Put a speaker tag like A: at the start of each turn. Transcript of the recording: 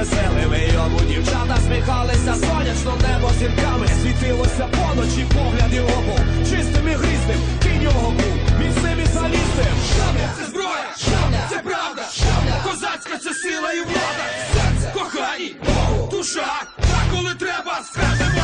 A: веселими йому дівчата сміхалися сонячно небо зірками світилося поночі, погляд його був чистим і грізним, кінь його був міцним і залізним.
B: Шабля це зброя, шабля це правда, шабля козацька це сила і влада. Серце, кохані, душа, та коли треба, скажемо.